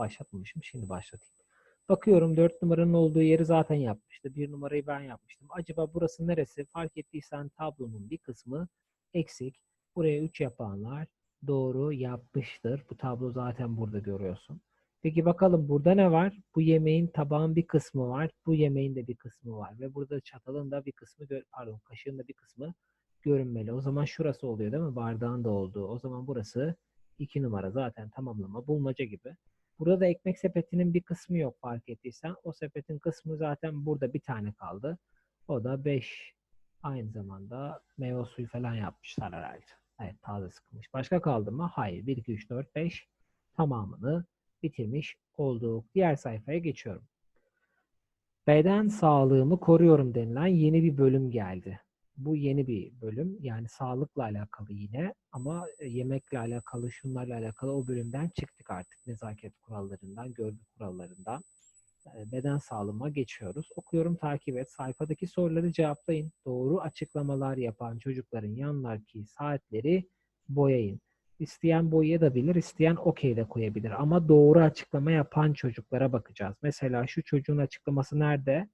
başlatmamışım. Şimdi başlatayım. Bakıyorum 4 numaranın olduğu yeri zaten yapmıştı. 1 numarayı ben yapmıştım. Acaba burası neresi? Fark ettiysen tablonun bir kısmı eksik. Buraya 3 yapanlar doğru yapmıştır. Bu tablo zaten burada görüyorsun. Peki bakalım burada ne var? Bu yemeğin tabağın bir kısmı var. Bu yemeğin de bir kısmı var. Ve burada çatalın da bir kısmı, pardon kaşığın da bir kısmı görünmeli. O zaman şurası oluyor değil mi? Bardağın da olduğu. O zaman burası 2 numara zaten tamamlama bulmaca gibi. Burada da ekmek sepetinin bir kısmı yok fark ettiysen. O sepetin kısmı zaten burada bir tane kaldı. O da 5. Aynı zamanda meyve suyu falan yapmışlar herhalde. Evet taze sıkılmış. Başka kaldı mı? Hayır. 1, 2, 3, 4, 5 tamamını bitirmiş olduk. Diğer sayfaya geçiyorum. Beden sağlığımı koruyorum denilen yeni bir bölüm geldi. Bu yeni bir bölüm. Yani sağlıkla alakalı yine ama e, yemekle alakalı, şunlarla alakalı o bölümden çıktık artık. Nezaket kurallarından, görgü kurallarından. E, Beden sağlığıma geçiyoruz. Okuyorum, takip et. Sayfadaki soruları cevaplayın. Doğru açıklamalar yapan çocukların yanlarki saatleri boyayın. İsteyen boyayabilir, isteyen okey de koyabilir. Ama doğru açıklama yapan çocuklara bakacağız. Mesela şu çocuğun açıklaması nerede?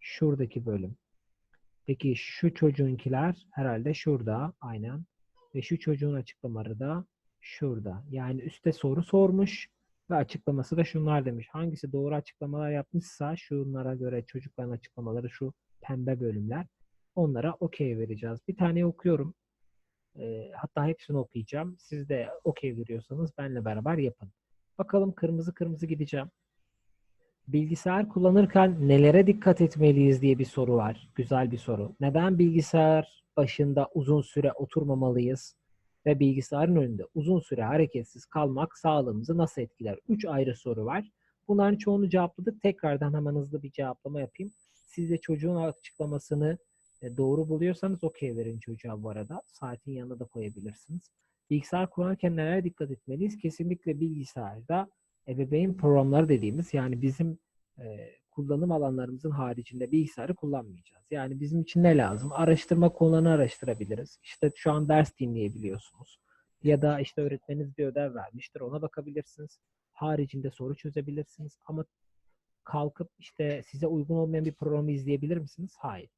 Şuradaki bölüm. Peki şu çocuğunkiler herhalde şurada. Aynen. Ve şu çocuğun açıklamaları da şurada. Yani üstte soru sormuş ve açıklaması da şunlar demiş. Hangisi doğru açıklamalar yapmışsa şunlara göre çocukların açıklamaları şu pembe bölümler. Onlara okey vereceğiz. Bir tane okuyorum. Ee, hatta hepsini okuyacağım. Siz de okey veriyorsanız benle beraber yapın. Bakalım kırmızı kırmızı gideceğim. Bilgisayar kullanırken nelere dikkat etmeliyiz diye bir soru var. Güzel bir soru. Neden bilgisayar başında uzun süre oturmamalıyız? Ve bilgisayarın önünde uzun süre hareketsiz kalmak sağlığımızı nasıl etkiler? Üç ayrı soru var. Bunların çoğunu cevapladık. Tekrardan hemen hızlı bir cevaplama yapayım. Siz de çocuğun açıklamasını e, doğru buluyorsanız okey verin çocuğa bu arada. Saatin yanına da koyabilirsiniz. Bilgisayar kullanırken nelere dikkat etmeliyiz? Kesinlikle bilgisayarda ebeveyn programları dediğimiz yani bizim e, kullanım alanlarımızın haricinde bilgisayarı kullanmayacağız. Yani bizim için ne lazım? Araştırma konularını araştırabiliriz. İşte şu an ders dinleyebiliyorsunuz. Ya da işte öğretmeniniz bir ödev vermiştir. Ona bakabilirsiniz. Haricinde soru çözebilirsiniz. Ama kalkıp işte size uygun olmayan bir programı izleyebilir misiniz? Hayır.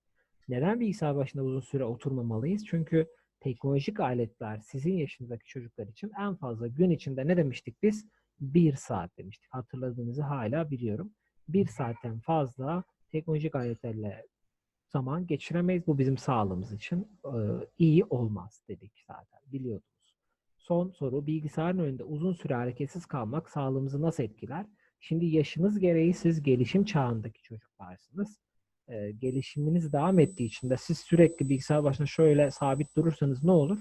Neden bilgisayar başında uzun süre oturmamalıyız? Çünkü teknolojik aletler sizin yaşınızdaki çocuklar için en fazla gün içinde ne demiştik biz? Bir saat demiştik. Hatırladığınızı hala biliyorum. Bir saatten fazla teknolojik aletlerle zaman geçiremeyiz. Bu bizim sağlığımız için e, iyi olmaz dedik zaten. Biliyordunuz. Son soru. Bilgisayarın önünde uzun süre hareketsiz kalmak sağlığımızı nasıl etkiler? Şimdi yaşınız gereği siz gelişim çağındaki çocuklarsınız. E, gelişiminiz devam ettiği için de siz sürekli bilgisayar başında şöyle sabit durursanız ne olur?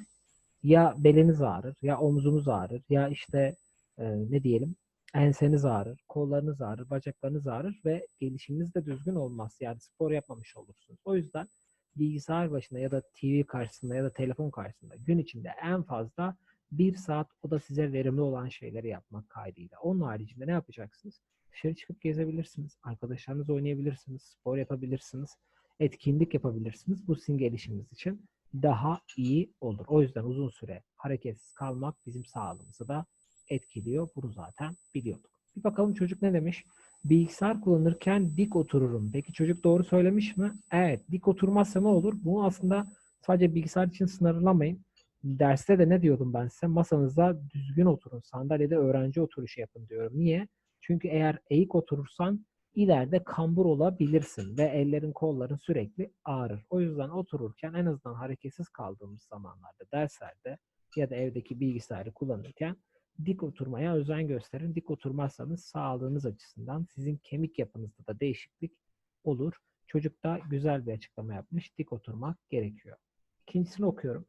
Ya beliniz ağrır, ya omzunuz ağrır, ya işte e, ne diyelim enseniz ağrır, kollarınız ağrır, bacaklarınız ağrır ve gelişiminiz de düzgün olmaz. Yani spor yapmamış olursunuz. O yüzden bilgisayar başında ya da TV karşısında ya da telefon karşısında gün içinde en fazla bir saat o da size verimli olan şeyleri yapmak kaydıyla. Onun haricinde ne yapacaksınız? Dışarı çıkıp gezebilirsiniz. Arkadaşlarınızla oynayabilirsiniz. Spor yapabilirsiniz. Etkinlik yapabilirsiniz. Bu sizin gelişiminiz için daha iyi olur. O yüzden uzun süre hareketsiz kalmak bizim sağlığımızı da etkiliyor. Bunu zaten biliyorduk. Bir bakalım çocuk ne demiş? Bilgisayar kullanırken dik otururum. Peki çocuk doğru söylemiş mi? Evet. Dik oturmazsa ne olur? Bunu aslında sadece bilgisayar için sınırlamayın. Derste de ne diyordum ben size? Masanızda düzgün oturun. Sandalyede öğrenci oturuşu yapın diyorum. Niye? Çünkü eğer eğik oturursan ileride kambur olabilirsin ve ellerin kolların sürekli ağrır. O yüzden otururken en azından hareketsiz kaldığımız zamanlarda derslerde ya da evdeki bilgisayarı kullanırken dik oturmaya özen gösterin. Dik oturmazsanız sağlığınız açısından sizin kemik yapınızda da değişiklik olur. Çocuk da güzel bir açıklama yapmış. Dik oturmak gerekiyor. İkincisini okuyorum.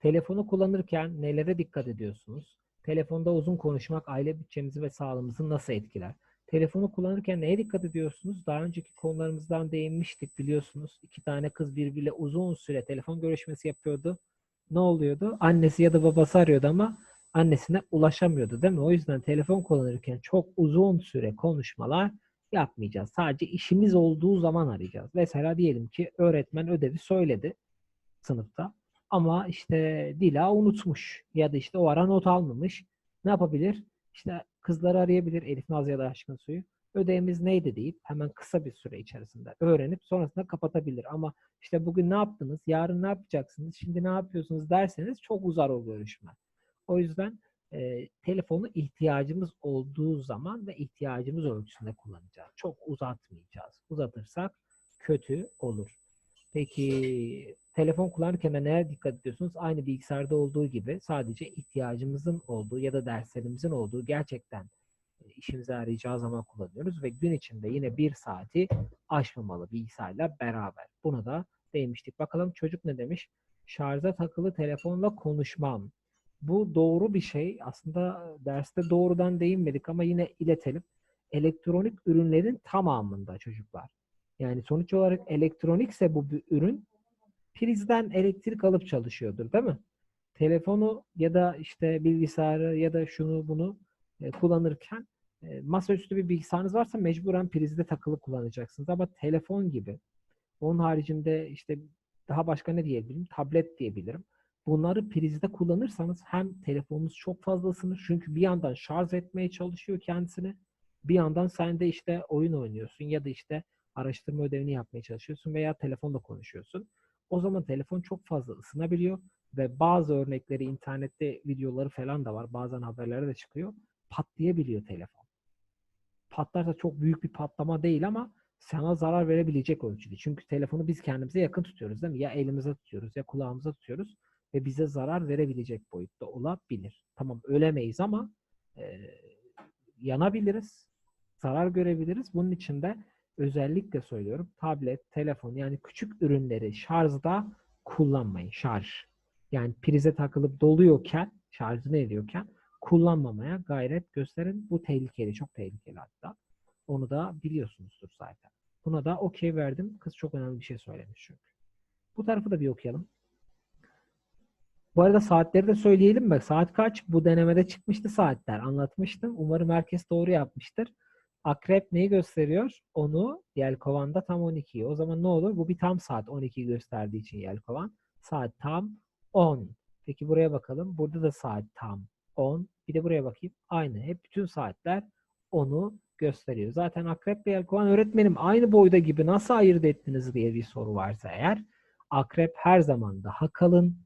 Telefonu kullanırken nelere dikkat ediyorsunuz? Telefonda uzun konuşmak aile bütçemizi ve sağlığımızı nasıl etkiler? Telefonu kullanırken neye dikkat ediyorsunuz? Daha önceki konularımızdan değinmiştik biliyorsunuz. İki tane kız birbiriyle uzun süre telefon görüşmesi yapıyordu. Ne oluyordu? Annesi ya da babası arıyordu ama annesine ulaşamıyordu değil mi? O yüzden telefon kullanırken çok uzun süre konuşmalar yapmayacağız. Sadece işimiz olduğu zaman arayacağız. Mesela diyelim ki öğretmen ödevi söyledi sınıfta ama işte Dila unutmuş ya da işte o ara not almamış. Ne yapabilir? İşte Kızları arayabilir Elif Naz ya da Aşkın Suyu. Ödevimiz neydi deyip hemen kısa bir süre içerisinde öğrenip sonrasında kapatabilir. Ama işte bugün ne yaptınız, yarın ne yapacaksınız, şimdi ne yapıyorsunuz derseniz çok uzar o görüşme. O yüzden e, telefonu ihtiyacımız olduğu zaman ve ihtiyacımız ölçüsünde kullanacağız. Çok uzatmayacağız. Uzatırsak kötü olur. Peki telefon kullanırken neye dikkat ediyorsunuz? Aynı bilgisayarda olduğu gibi sadece ihtiyacımızın olduğu ya da derslerimizin olduğu gerçekten işimize yarayacağı zaman kullanıyoruz ve gün içinde yine bir saati aşmamalı bilgisayarla beraber. Buna da değinmiştik. Bakalım çocuk ne demiş? Şarja takılı telefonla konuşmam. Bu doğru bir şey. Aslında derste doğrudan değinmedik ama yine iletelim. Elektronik ürünlerin tamamında çocuklar. Yani sonuç olarak elektronikse bu bir ürün prizden elektrik alıp çalışıyordur değil mi? Telefonu ya da işte bilgisayarı ya da şunu bunu e, kullanırken e, masaüstü bir bilgisayarınız varsa mecburen prizde takılı kullanacaksınız. Ama telefon gibi onun haricinde işte daha başka ne diyebilirim? Tablet diyebilirim. Bunları prizde kullanırsanız hem telefonunuz çok fazla ısınır çünkü bir yandan şarj etmeye çalışıyor kendisini. Bir yandan sen de işte oyun oynuyorsun ya da işte araştırma ödevini yapmaya çalışıyorsun veya telefonla konuşuyorsun. O zaman telefon çok fazla ısınabiliyor ve bazı örnekleri internette videoları falan da var. Bazen haberlere de çıkıyor. Patlayabiliyor telefon. Patlarsa çok büyük bir patlama değil ama sana zarar verebilecek ölçüde. Çünkü telefonu biz kendimize yakın tutuyoruz değil mi? Ya elimize tutuyoruz ya kulağımıza tutuyoruz ve bize zarar verebilecek boyutta olabilir. Tamam ölemeyiz ama e, yanabiliriz, zarar görebiliriz. Bunun için de özellikle söylüyorum tablet, telefon yani küçük ürünleri şarjda kullanmayın. Şarj. Yani prize takılıp doluyorken, şarjını ediyorken kullanmamaya gayret gösterin. Bu tehlikeli, çok tehlikeli hatta. Onu da biliyorsunuzdur zaten. Buna da okey verdim. Kız çok önemli bir şey söylemiş çünkü. Bu tarafı da bir okuyalım. Bu arada saatleri de söyleyelim mi? Saat kaç? Bu denemede çıkmıştı saatler. Anlatmıştım. Umarım herkes doğru yapmıştır. Akrep neyi gösteriyor? Onu Yelkovan'da tam 12'yi. O zaman ne olur? Bu bir tam saat 12'yi gösterdiği için Yelkovan. Saat tam 10. Peki buraya bakalım. Burada da saat tam 10. Bir de buraya bakayım. Aynı. Hep bütün saatler onu gösteriyor. Zaten Akrep ve Yelkovan öğretmenim aynı boyda gibi nasıl ayırt ettiniz diye bir soru varsa eğer Akrep her zaman daha kalın,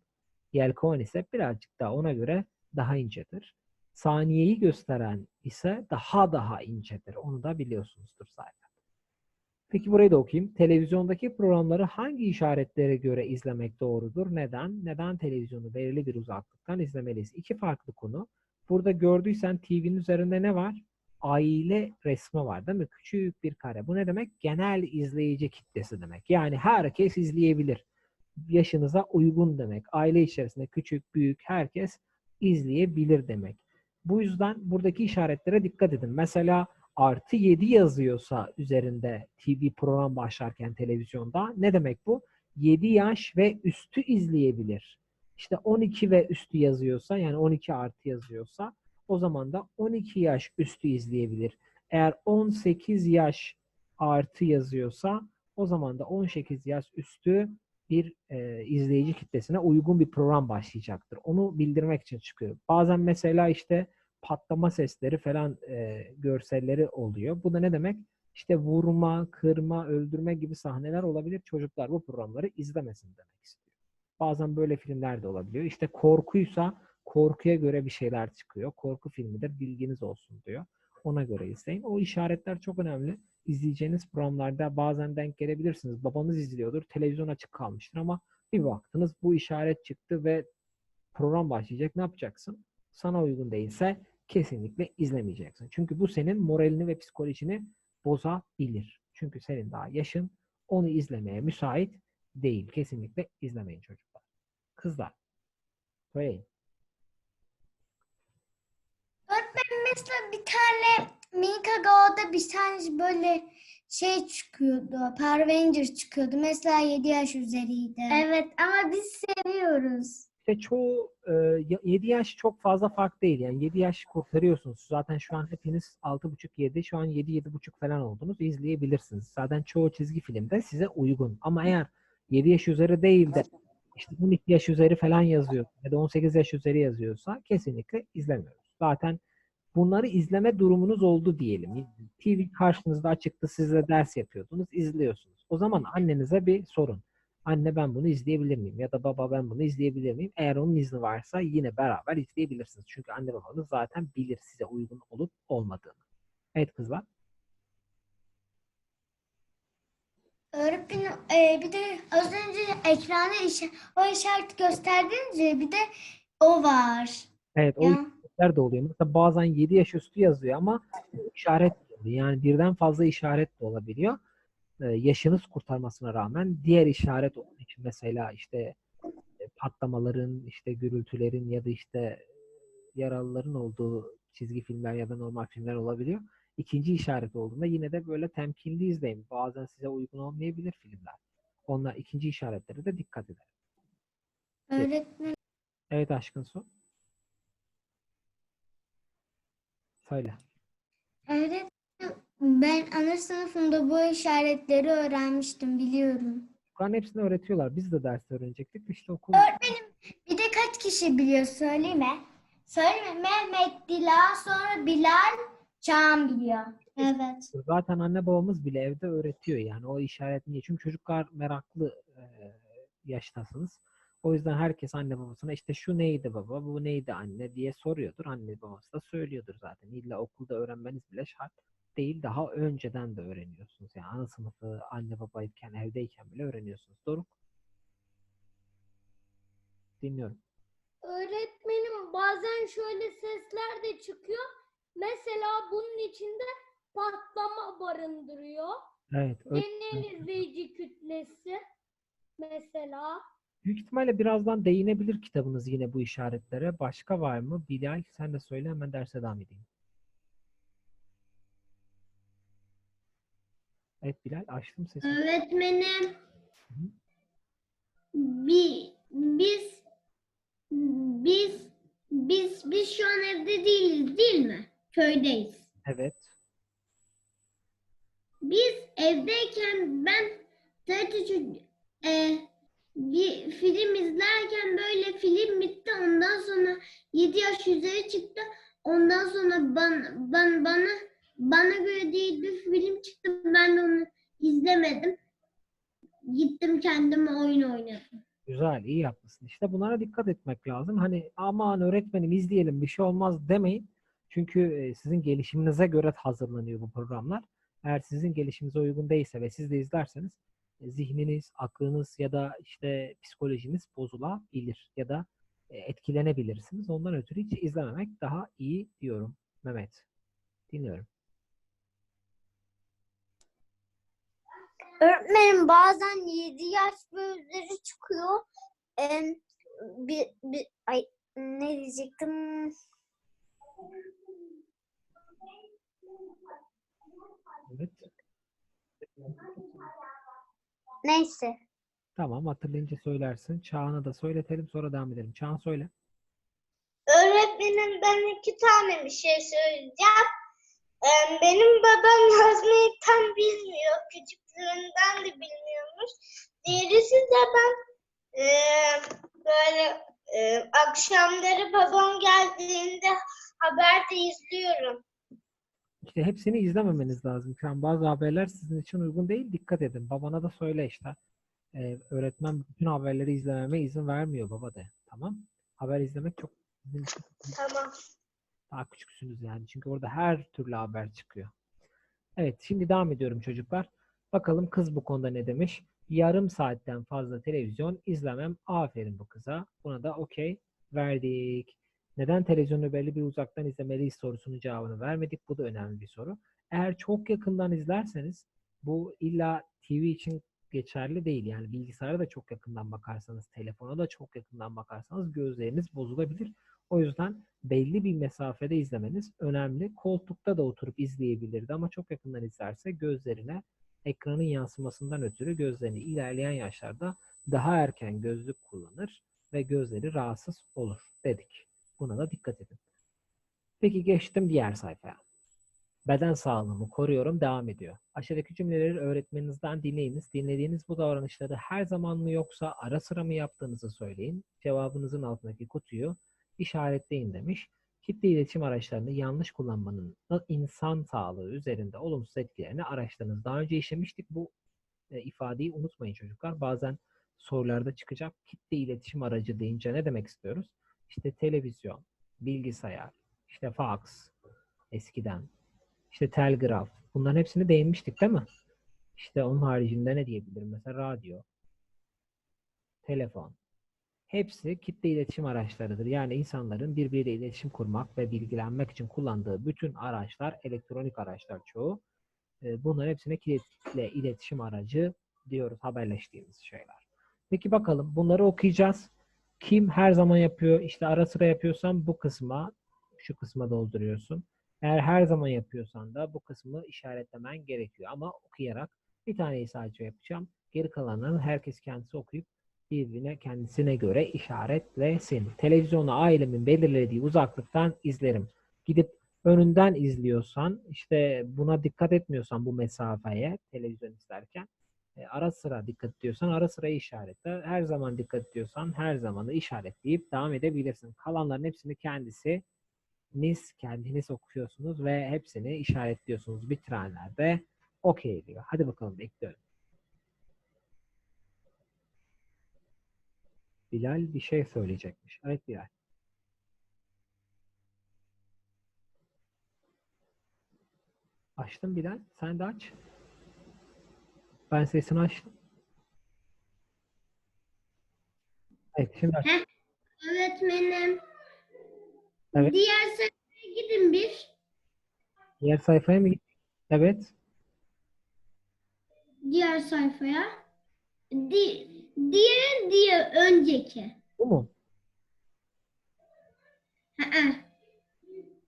Yelkovan ise birazcık daha ona göre daha incedir. Saniyeyi gösteren ise daha daha incedir. Onu da biliyorsunuzdur zaten. Peki burayı da okuyayım. Televizyondaki programları hangi işaretlere göre izlemek doğrudur? Neden? Neden televizyonu belirli bir uzaklıktan izlemeliyiz? İki farklı konu. Burada gördüysen TV'nin üzerinde ne var? Aile resmi var değil mi? Küçük bir kare. Bu ne demek? Genel izleyici kitlesi demek. Yani herkes izleyebilir. Yaşınıza uygun demek. Aile içerisinde küçük, büyük herkes izleyebilir demek. Bu yüzden buradaki işaretlere dikkat edin. Mesela artı 7 yazıyorsa üzerinde TV program başlarken televizyonda ne demek bu? 7 yaş ve üstü izleyebilir. İşte 12 ve üstü yazıyorsa yani 12 artı yazıyorsa o zaman da 12 yaş üstü izleyebilir. Eğer 18 yaş artı yazıyorsa o zaman da 18 yaş üstü bir e, izleyici kitlesine uygun bir program başlayacaktır. Onu bildirmek için çıkıyor. Bazen mesela işte patlama sesleri falan e, görselleri oluyor. Bu da ne demek? İşte vurma, kırma, öldürme gibi sahneler olabilir. Çocuklar bu programları izlemesin demek istiyor. Bazen böyle filmler de olabiliyor. İşte korkuysa korkuya göre bir şeyler çıkıyor. Korku filmidir bilginiz olsun diyor. Ona göre izleyin. O işaretler çok önemli. İzleyeceğiniz programlarda bazen denk gelebilirsiniz. Babanız izliyordur. Televizyon açık kalmıştır ama bir baktınız bu işaret çıktı ve program başlayacak. Ne yapacaksın? Sana uygun değilse kesinlikle izlemeyeceksin. Çünkü bu senin moralini ve psikolojini bozabilir. Çünkü senin daha yaşın onu izlemeye müsait değil. Kesinlikle izlemeyin çocuklar. Kızlar. Söyleyin. Öğretmenim mesela bir tane Milka Go'da bir tane böyle şey çıkıyordu. Power Rangers çıkıyordu. Mesela 7 yaş üzeriydi. Evet ama biz seviyoruz. İşte çoğu e, 7 yaş çok fazla fark değil. Yani 7 yaş kurtarıyorsunuz. Zaten şu an hepiniz 6,5-7 şu an 7-7,5 falan oldunuz. İzleyebilirsiniz. Zaten çoğu çizgi filmde size uygun. Ama eğer 7 yaş üzeri değil de işte 12 yaş üzeri falan yazıyor ya da 18 yaş üzeri yazıyorsa kesinlikle izlemiyoruz. Zaten bunları izleme durumunuz oldu diyelim. TV karşınızda açıktı, siz de ders yapıyordunuz, izliyorsunuz. O zaman annenize bir sorun. Anne ben bunu izleyebilir miyim? Ya da baba ben bunu izleyebilir miyim? Eğer onun izni varsa yine beraber izleyebilirsiniz. Çünkü anne babanız zaten bilir size uygun olup olmadığını. Evet kızlar. Öğretmenim e, bir de az önce ekrana işe, o işareti gösterdiniz ya bir de o var. Evet o Ya. İşaretler de oluyor. Mesela bazen 7 yaş üstü yazıyor ama işaret. Yani birden fazla işaret de olabiliyor. Ee, yaşınız kurtarmasına rağmen diğer işaret olduğu için mesela işte e, patlamaların, işte gürültülerin ya da işte yaralıların olduğu çizgi filmler ya da normal filmler olabiliyor. İkinci işaret olduğunda yine de böyle temkinli izleyin. Bazen size uygun olmayabilir filmler. Onlar ikinci işaretlere de dikkat edin. Öğretmen Evet aşkın su. Söyle. öğretmenim ben ana sınıfımda bu işaretleri öğrenmiştim biliyorum. Kur'an hepsini öğretiyorlar. Biz de ders öğrenecektik. işte okul Öğretmenim bir de kaç kişi biliyor söyleme. Söyleme Mehmet, Dila, sonra Bilal, Çağan biliyor. Evet. zaten anne babamız bile evde öğretiyor yani o işaret niye? Çünkü çocuklar meraklı e, yaştasınız. O yüzden herkes anne babasına işte şu neydi baba, bu neydi anne diye soruyordur. Anne babası da söylüyordur zaten. İlla okulda öğrenmeniz bile şart değil. Daha önceden de öğreniyorsunuz. Yani ana sınıfı anne babayken, evdeyken bile öğreniyorsunuz. Doğru. Dinliyorum. Öğretmenim bazen şöyle sesler de çıkıyor. Mesela bunun içinde patlama barındırıyor. Evet. Genel izleyici kütlesi mesela. Büyük ihtimalle birazdan değinebilir kitabınız yine bu işaretlere. Başka var mı? Bilal sen de söyle hemen derse devam edeyim. Evet Bilal açtım sesini. Öğretmenim Hı. bi, biz biz biz biz şu an evde değiliz değil mi? Köydeyiz. Evet. Biz evdeyken ben sadece e, bir film izlerken böyle film bitti. Ondan sonra 7 yaş üzeri çıktı. Ondan sonra ban, ban, bana bana göre değil bir film çıktı. Ben onu izlemedim. Gittim kendime oyun oynadım. Güzel, iyi yapmışsın. İşte bunlara dikkat etmek lazım. Hani aman öğretmenim izleyelim bir şey olmaz demeyin. Çünkü e, sizin gelişiminize göre hazırlanıyor bu programlar. Eğer sizin gelişiminize uygun değilse ve siz de izlerseniz zihniniz, aklınız ya da işte psikolojiniz bozulabilir ya da e, etkilenebilirsiniz. Ondan ötürü hiç izlememek daha iyi diyorum Mehmet. Dinliyorum. Öğretmenim bazen 7 yaş üzeri çıkıyor. Em, bir, bir, ay ne diyecektim? Evet. Neyse. Tamam hatırlayınca söylersin. Çağan'a da söyletelim sonra devam edelim. Çağan söyle. Öğretmenim ben iki tane bir şey söyleyeceğim. Ee, Benim babam yazmayı tam bilmiyor. Küçüklüğünden de bilmiyormuş. Diğerisi de ben e, böyle e, akşamları babam geldiğinde haberde izliyorum. İşte hepsini izlememeniz lazım. Şu an bazı haberler sizin için uygun değil. Dikkat edin. Babana da söyle işte. Ee, öğretmen bütün haberleri izlememe izin vermiyor baba de. Tamam. Haber izlemek çok Tamam. daha küçüksünüz yani. Çünkü orada her türlü haber çıkıyor. Evet, şimdi devam ediyorum çocuklar. Bakalım kız bu konuda ne demiş? Yarım saatten fazla televizyon izlemem. Aferin bu kıza. Buna da okey verdik. Neden televizyonu belli bir uzaktan izlemeliyiz sorusunun cevabını vermedik. Bu da önemli bir soru. Eğer çok yakından izlerseniz bu illa TV için geçerli değil. Yani bilgisayara da çok yakından bakarsanız, telefona da çok yakından bakarsanız gözleriniz bozulabilir. O yüzden belli bir mesafede izlemeniz önemli. Koltukta da oturup izleyebilirdi ama çok yakından izlerse gözlerine ekranın yansımasından ötürü gözlerini ilerleyen yaşlarda daha erken gözlük kullanır ve gözleri rahatsız olur dedik. Buna da dikkat edin. Peki geçtim diğer sayfaya. Beden sağlığımı koruyorum devam ediyor. Aşağıdaki cümleleri öğretmeninizden dinleyiniz. Dinlediğiniz bu davranışları her zaman mı yoksa ara sıra mı yaptığınızı söyleyin. Cevabınızın altındaki kutuyu işaretleyin demiş. Kitle iletişim araçlarını yanlış kullanmanın insan sağlığı üzerinde olumsuz etkilerini araştırınız. Daha önce işlemiştik bu e, ifadeyi unutmayın çocuklar. Bazen sorularda çıkacak. Kitle iletişim aracı deyince ne demek istiyoruz? İşte televizyon, bilgisayar, işte fax eskiden, işte telgraf. Bunların hepsini değinmiştik değil mi? İşte onun haricinde ne diyebilirim? Mesela radyo, telefon. Hepsi kitle iletişim araçlarıdır. Yani insanların birbiriyle iletişim kurmak ve bilgilenmek için kullandığı bütün araçlar, elektronik araçlar çoğu. E, Bunların hepsine kitle iletişim aracı diyoruz haberleştiğimiz şeyler. Peki bakalım bunları okuyacağız. Kim her zaman yapıyor? İşte ara sıra yapıyorsan bu kısma, şu kısma dolduruyorsun. Eğer her zaman yapıyorsan da bu kısmı işaretlemen gerekiyor. Ama okuyarak bir taneyi sadece yapacağım. Geri kalanlarını herkes kendisi okuyup birbirine kendisine göre işaretlesin. Televizyonu ailemin belirlediği uzaklıktan izlerim. Gidip önünden izliyorsan işte buna dikkat etmiyorsan bu mesafeye televizyon izlerken e, ara sıra dikkat ediyorsan ara sırayı işaretle. Her zaman dikkat ediyorsan her zamanı işaretleyip devam edebilirsin. Kalanların hepsini kendisi niz kendiniz okuyorsunuz ve hepsini işaretliyorsunuz. Bitirenler de okey diyor. Hadi bakalım bekliyorum. Bilal bir şey söyleyecekmiş. Evet Bilal. Açtım Bilal. Sen de aç. Ben sesini açtım. Evet şimdi aç. Öğretmenim. Evet. Diğer sayfaya gidin bir. Diğer sayfaya mı gittik? Evet. Diğer sayfaya. Di diğer diye önceki. Bu mu? Hı hı.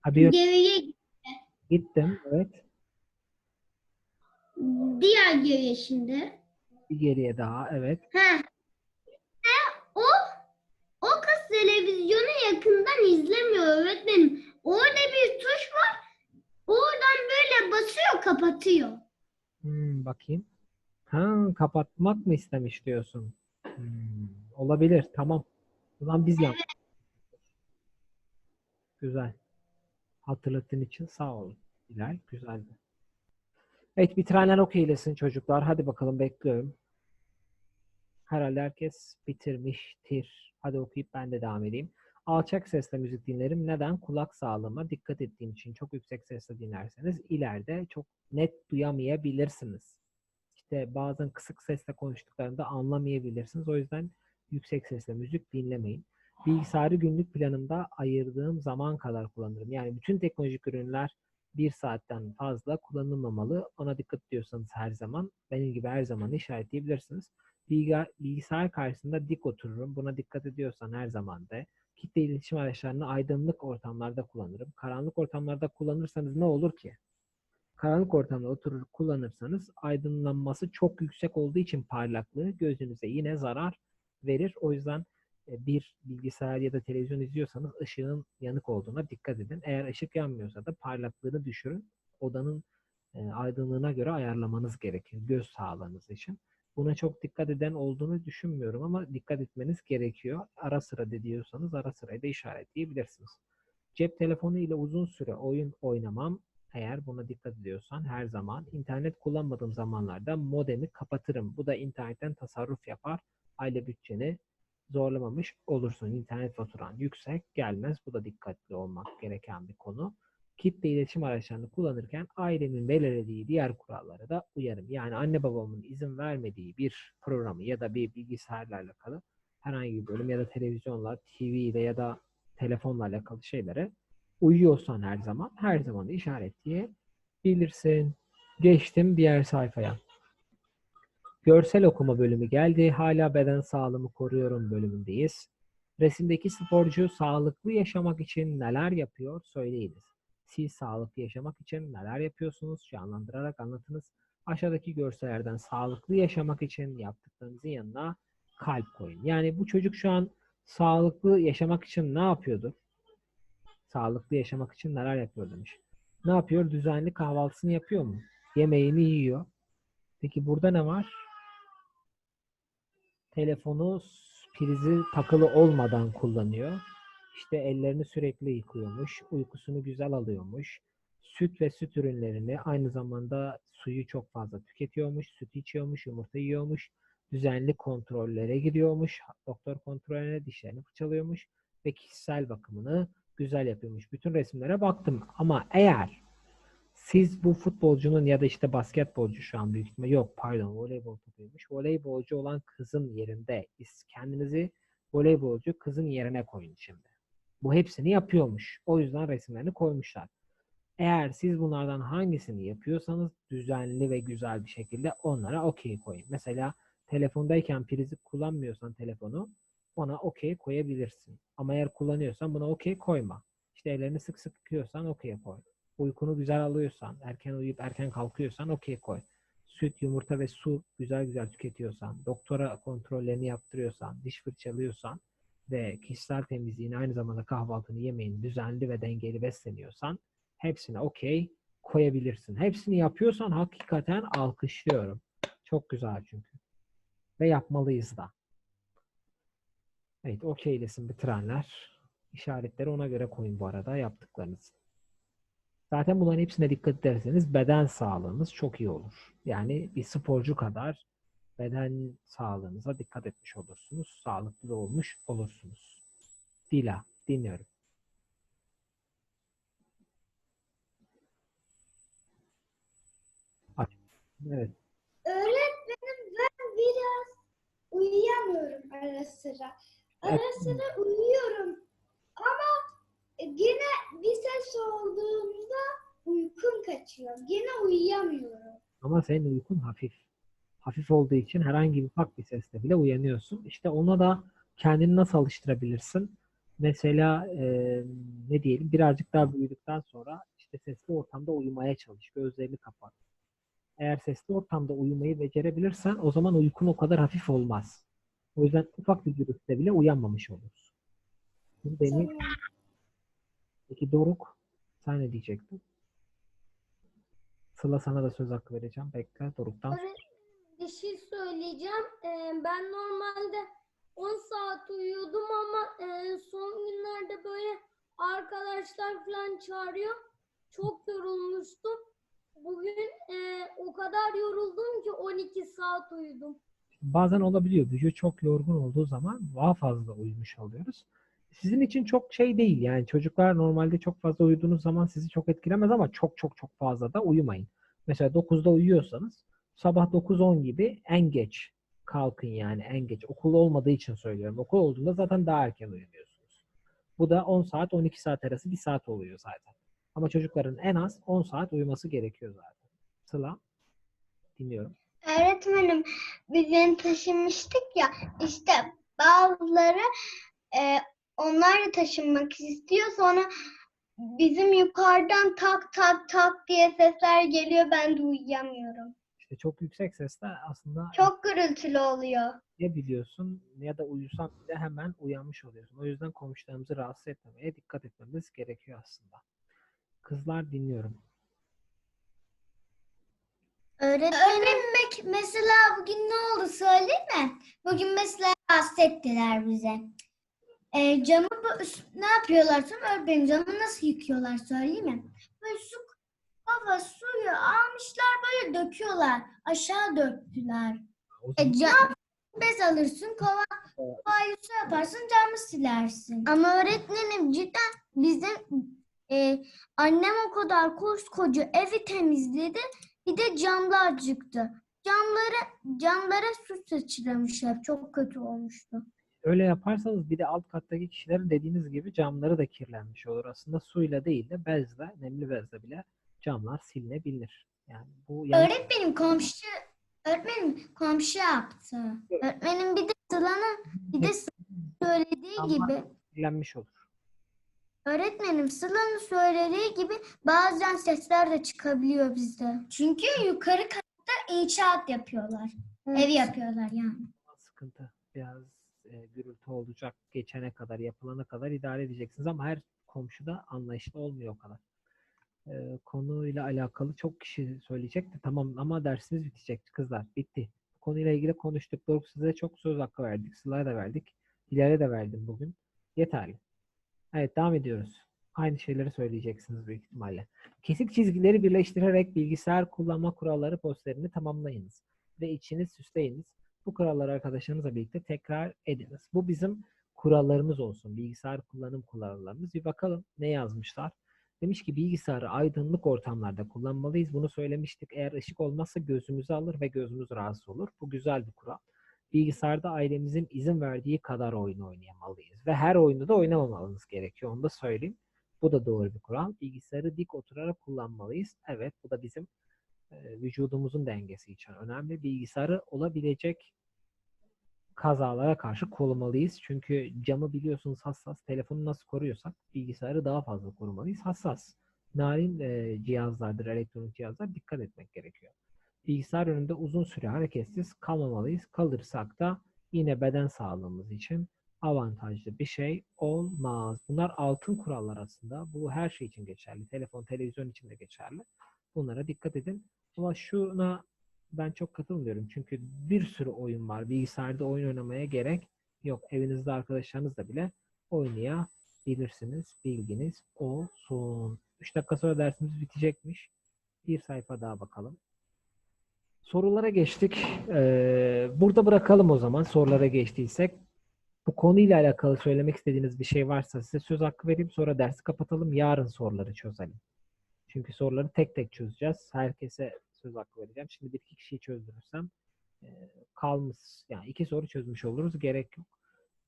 Ha, bir Geriye gittim. Evet. Diğer geriye şimdi. Bir geriye daha. Evet. Ha. E, o o kız televizyonu yakından izlemiyor öğretmenim. Orada bir tuş var. Oradan böyle basıyor kapatıyor. Hmm, bakayım. Ha, kapatmak mı istemiş diyorsun? Hmm, olabilir. Tamam. O zaman biz yap. Güzel. Hatırlattığın için sağ olun. Bilal, güzeldi. Evet, bitirenler okeylesin çocuklar. Hadi bakalım bekliyorum. Herhalde herkes bitirmiştir. Hadi okuyup ben de devam edeyim. Alçak sesle müzik dinlerim. Neden? Kulak sağlığıma dikkat ettiğim için çok yüksek sesle dinlerseniz ileride çok net duyamayabilirsiniz. İşte bazen kısık sesle konuştuklarında anlamayabilirsiniz. O yüzden yüksek sesle müzik dinlemeyin. Bilgisayarı günlük planımda ayırdığım zaman kadar kullanırım. Yani bütün teknolojik ürünler bir saatten fazla kullanılmamalı. Ona dikkat ediyorsanız her zaman, benim gibi her zaman işaretleyebilirsiniz. Bilgisayar karşısında dik otururum. Buna dikkat ediyorsan her zaman da kitle iletişim araçlarını aydınlık ortamlarda kullanırım. Karanlık ortamlarda kullanırsanız ne olur ki? Karanlık ortamda oturur kullanırsanız aydınlanması çok yüksek olduğu için parlaklığı gözünüze yine zarar verir. O yüzden bir bilgisayar ya da televizyon izliyorsanız ışığın yanık olduğuna dikkat edin. Eğer ışık yanmıyorsa da parlaklığını düşürün. Odanın e, aydınlığına göre ayarlamanız gerekir göz sağlığınız için. Buna çok dikkat eden olduğunu düşünmüyorum ama dikkat etmeniz gerekiyor. Ara sıra de diyorsanız ara sırayı da işaretleyebilirsiniz. Cep telefonu ile uzun süre oyun oynamam. Eğer buna dikkat ediyorsan her zaman internet kullanmadığım zamanlarda modemi kapatırım. Bu da internetten tasarruf yapar. Aile bütçeni zorlamamış olursun. İnternet faturan yüksek gelmez. Bu da dikkatli olmak gereken bir konu. Kitle iletişim araçlarını kullanırken ailemin belirlediği diğer kurallara da uyarım. Yani anne babamın izin vermediği bir programı ya da bir bilgisayarla alakalı herhangi bir bölüm ya da televizyonla, TV ile ya da telefonla alakalı şeylere uyuyorsan her zaman her zaman işaretleyebilirsin. Geçtim diğer sayfaya. Görsel okuma bölümü geldi. Hala beden sağlığımı koruyorum bölümündeyiz. Resimdeki sporcu sağlıklı yaşamak için neler yapıyor söyleyiniz. Siz sağlıklı yaşamak için neler yapıyorsunuz? Canlandırarak anlatınız. Aşağıdaki görsellerden sağlıklı yaşamak için yaptıklarınızın yanına kalp koyun. Yani bu çocuk şu an sağlıklı yaşamak için ne yapıyordu? Sağlıklı yaşamak için neler yapıyor demiş. Ne yapıyor? Düzenli kahvaltısını yapıyor mu? Yemeğini yiyor. Peki burada ne var? Telefonu prizi takılı olmadan kullanıyor. İşte ellerini sürekli yıkıyormuş, uykusunu güzel alıyormuş. Süt ve süt ürünlerini aynı zamanda suyu çok fazla tüketiyormuş, süt içiyormuş, yumurta yiyormuş. Düzenli kontrollere gidiyormuş, doktor kontrolüne dişlerini fırçalıyormuş ve kişisel bakımını güzel yapıyormuş. Bütün resimlere baktım ama eğer siz bu futbolcunun ya da işte basketbolcu şu an büyük ihtimal yok pardon voleybol topuymuş. Voleybolcu olan kızın yerinde kendinizi voleybolcu kızın yerine koyun şimdi. Bu hepsini yapıyormuş. O yüzden resimlerini koymuşlar. Eğer siz bunlardan hangisini yapıyorsanız düzenli ve güzel bir şekilde onlara okey koyun. Mesela telefondayken prizi kullanmıyorsan telefonu ona okey koyabilirsin. Ama eğer kullanıyorsan buna okey koyma. İşte ellerini sık sık yıkıyorsan okey koy. Uykunu güzel alıyorsan, erken uyuyup erken kalkıyorsan okey koy. Süt, yumurta ve su güzel güzel tüketiyorsan, doktora kontrollerini yaptırıyorsan, diş fırçalıyorsan ve kişisel temizliğini aynı zamanda kahvaltını yemeğini düzenli ve dengeli besleniyorsan hepsine okey koyabilirsin. Hepsini yapıyorsan hakikaten alkışlıyorum. Çok güzel çünkü. Ve yapmalıyız da. Evet, okeylesin bitirenler. İşaretleri ona göre koyun bu arada yaptıklarınız. Zaten bunların hepsine dikkat ederseniz beden sağlığınız çok iyi olur. Yani bir sporcu kadar beden sağlığınıza dikkat etmiş olursunuz. Sağlıklı da olmuş olursunuz. Dila, dinliyorum. Evet. Öğretmenim ben biraz uyuyamıyorum ara sıra. Ara Evet. sıra uyuyorum. Ama yine bir ses olduğunda uykum kaçıyor. Yine uyuyamıyorum. Ama senin uykun hafif. Hafif olduğu için herhangi bir ufak bir sesle bile uyanıyorsun. İşte ona da kendini nasıl alıştırabilirsin? Mesela eee, ne diyelim birazcık daha büyüdükten sonra işte sesli ortamda uyumaya çalış. Gözlerini kapat. Eğer sesli ortamda uyumayı becerebilirsen o zaman uykun o kadar hafif olmaz. O yüzden ufak bir gürültüde bile uyanmamış olursun. Bunu dene. Peki Doruk sen ne diyecektin? Sıla sana da söz hakkı vereceğim. Bekle Doruk'tan. Bir şey söyleyeceğim. Ee, ben normalde 10 saat uyuyordum ama e, son günlerde böyle arkadaşlar falan çağırıyor. Çok yorulmuştum. Bugün e, o kadar yoruldum ki 12 saat uyudum. Bazen olabiliyor. Vücut çok yorgun olduğu zaman daha fazla uyumuş oluyoruz. Sizin için çok şey değil. Yani çocuklar normalde çok fazla uyuduğunuz zaman sizi çok etkilemez ama çok çok çok fazla da uyumayın. Mesela 9'da uyuyorsanız sabah 9-10 gibi en geç kalkın yani en geç. Okul olmadığı için söylüyorum. Okul olduğunda zaten daha erken uyanıyorsunuz. Bu da 10 saat 12 saat arası 1 saat oluyor zaten. Ama çocukların en az 10 saat uyuması gerekiyor zaten. Sıla dinliyorum. Öğretmenim biz yeni taşınmıştık ya işte bazıları e, onlar da taşınmak istiyor sonra bizim yukarıdan tak tak tak diye sesler geliyor ben de uyuyamıyorum. İşte çok yüksek sesle aslında Çok gürültülü oluyor. ya biliyorsun ya da uyusan bile hemen uyanmış oluyorsun. O yüzden komşularımızı rahatsız etmemeye dikkat etmemiz gerekiyor aslında. Kızlar dinliyorum. Öğretmenim mesela bugün ne oldu söyleyeyim mi? Bugün mesela rahatsız ettiler bize. E, camı bu- ne yapıyorlar sonra öğretmenim camı nasıl yıkıyorlar söyleyeyim mi? Böyle su, hava suyu almışlar böyle döküyorlar. Aşağı döktüler. E, cam bez alırsın, kova, kovayla su yaparsın, camı silersin. Ama öğretmenim cidden bizim e, annem o kadar koskoca evi temizledi. Bir de camlar çıktı. Camlara camlara su sıçramış hep. Çok kötü olmuştu. Öyle yaparsanız bir de alt kattaki kişilerin dediğiniz gibi camları da kirlenmiş olur. Aslında suyla değil de bezle, nemli bezle bile camlar silinebilir. Yani bu yanlış Öğretmenim komşu öğretmenim komşu yaptı. Öğretmenim bir de Sıla'nın bir de söylediği gibi kirlenmiş olur. Öğretmenim Sıla'nın söylediği gibi bazen sesler de çıkabiliyor bizde. Çünkü yukarı katta inşaat yapıyorlar. Ev yapıyorlar yani. Sıkıntı. Biraz e, gürültü olacak. Geçene kadar, yapılana kadar idare edeceksiniz ama her komşuda anlayışlı olmuyor o kadar. E, konuyla alakalı çok kişi söyleyecek de tamam ama dersimiz bitecek kızlar. Bitti. Konuyla ilgili konuştuk. Doğru size çok söz hakkı verdik. Sıla'ya verdik. Hilal'e de verdim bugün. Yeterli. Evet devam ediyoruz. Aynı şeyleri söyleyeceksiniz büyük ihtimalle. Kesik çizgileri birleştirerek bilgisayar kullanma kuralları posterini tamamlayınız. Ve içini süsleyiniz. Bu kuralları arkadaşlarınızla birlikte tekrar ediniz. Bu bizim kurallarımız olsun. Bilgisayar kullanım kurallarımız. Bir bakalım ne yazmışlar. Demiş ki bilgisayarı aydınlık ortamlarda kullanmalıyız. Bunu söylemiştik. Eğer ışık olmazsa gözümüzü alır ve gözümüz rahatsız olur. Bu güzel bir kural. Bilgisayarda ailemizin izin verdiği kadar oyun oynayamalıyız. Ve her oyunda da oynamamanız gerekiyor. Onu da söyleyeyim. Bu da doğru bir kural. Bilgisayarı dik oturarak kullanmalıyız. Evet bu da bizim vücudumuzun dengesi için önemli. Bilgisayarı olabilecek kazalara karşı korumalıyız. Çünkü camı biliyorsunuz hassas. Telefonu nasıl koruyorsak bilgisayarı daha fazla korumalıyız. Hassas. Narin e, cihazlardır, elektronik cihazlar dikkat etmek gerekiyor. Bilgisayar önünde uzun süre hareketsiz kalmamalıyız. Kalırsak da yine beden sağlığımız için avantajlı bir şey olmaz. Bunlar altın kurallar aslında. Bu her şey için geçerli. Telefon, televizyon için de geçerli. Bunlara dikkat edin. Ama şuna ben çok katılmıyorum. Çünkü bir sürü oyun var. Bilgisayarda oyun oynamaya gerek yok. Evinizde arkadaşlarınızla bile oynayabilirsiniz. Bilginiz olsun. 3 dakika sonra dersimiz bitecekmiş. Bir sayfa daha bakalım. Sorulara geçtik. Ee, burada bırakalım o zaman sorulara geçtiysek. Bu konuyla alakalı söylemek istediğiniz bir şey varsa size söz hakkı vereyim. Sonra dersi kapatalım. Yarın soruları çözelim. Çünkü soruları tek tek çözeceğiz. Herkese söz hakkı vereceğim. Şimdi bir iki kişiyi çözdürürsem e, kalmış. Yani iki soru çözmüş oluruz. Gerek yok.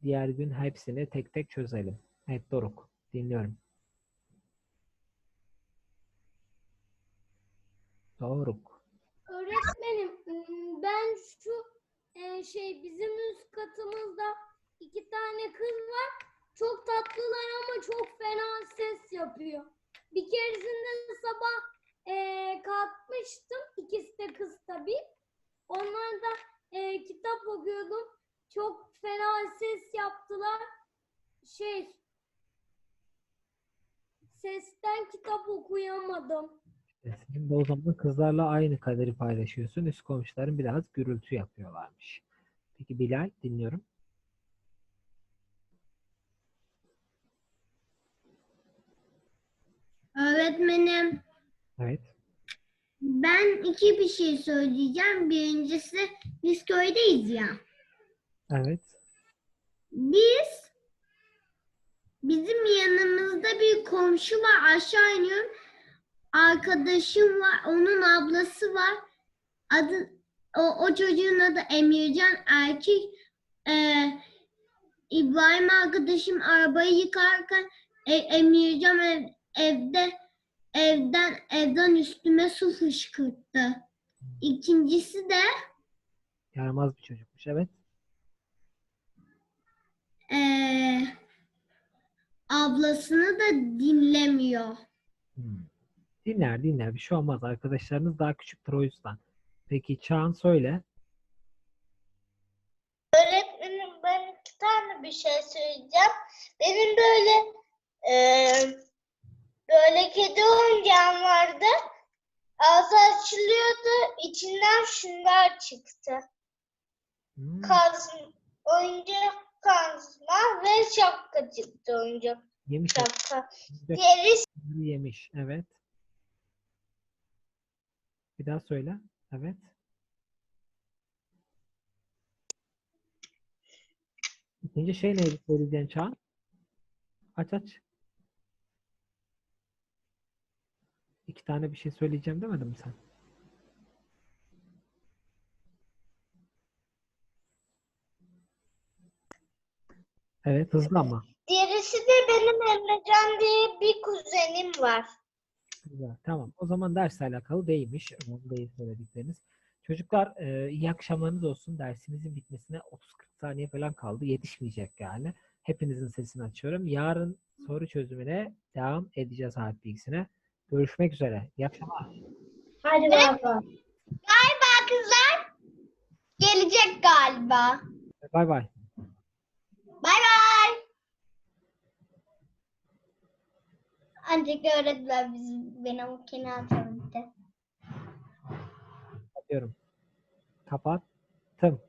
Diğer gün hepsini tek tek çözelim. Evet Doruk. Dinliyorum. Doruk. Öğretmenim ım, ben şu e, şey bizim üst katımızda iki tane kız var. Çok tatlılar ama çok fena ses yapıyor. Bir keresinde sabah e, kalkmıştım. İkisi de kız tabii. Onlar da e, kitap okuyordum. Çok fena ses yaptılar. Şey sesten kitap okuyamadım. E, Senin de o zaman kızlarla aynı kaderi paylaşıyorsun. Üst komşuların biraz gürültü yapıyorlarmış. Peki Bilal dinliyorum. Öğretmenim Evet. ben iki bir şey söyleyeceğim. Birincisi biz köydeyiz ya. Evet. Biz bizim yanımızda bir komşu var. Aşağı iniyorum. Arkadaşım var. Onun ablası var. Adı o, o çocuğun adı Emircan erkek. Ee, İbrahim arkadaşım arabayı yıkarken e, Emircan ev- evde evden evden üstüme su fışkırttı. İkincisi de Yaramaz bir çocukmuş. Evet. ee, ablasını da dinlemiyor. Hmm. Dinler dinler. Bir şey olmaz. Arkadaşlarınız daha küçüktür o yüzden. Peki Çağan söyle. Öğretmenim ben iki tane bir şey söyleyeceğim. Benim böyle eee, böyle kedi oyuncağım vardı. Ağzı açılıyordu. içinden şunlar çıktı. Hmm. Kazma, oyuncak kazma ve şapka çıktı oyuncak Yemiş. şapka. Diğeri yemiş. Evet. Bir daha söyle. Evet. İkinci şey neydi söyleyeceğin Çağan? Aç aç. İki tane bir şey söyleyeceğim demedin mi sen? Evet hızlı ama. diğerisi de benim Emrecan diye bir kuzenim var. Güzel. Tamam. O zaman dersle alakalı değilmiş. Önemli değil söyledikleriniz. Çocuklar e, iyi akşamlarınız olsun. Dersimizin bitmesine 30-40 saniye falan kaldı. Yetişmeyecek yani. Hepinizin sesini açıyorum. Yarın soru çözümüne devam edeceğiz harf bilgisine. Görüşmek üzere. İyi akşamlar. Hadi baba. Galiba kızlar gelecek galiba. Bay bay. Bay bay. Ancak öğretmen bizi beni okuyana atabildi. Kapatıyorum. Kapattım.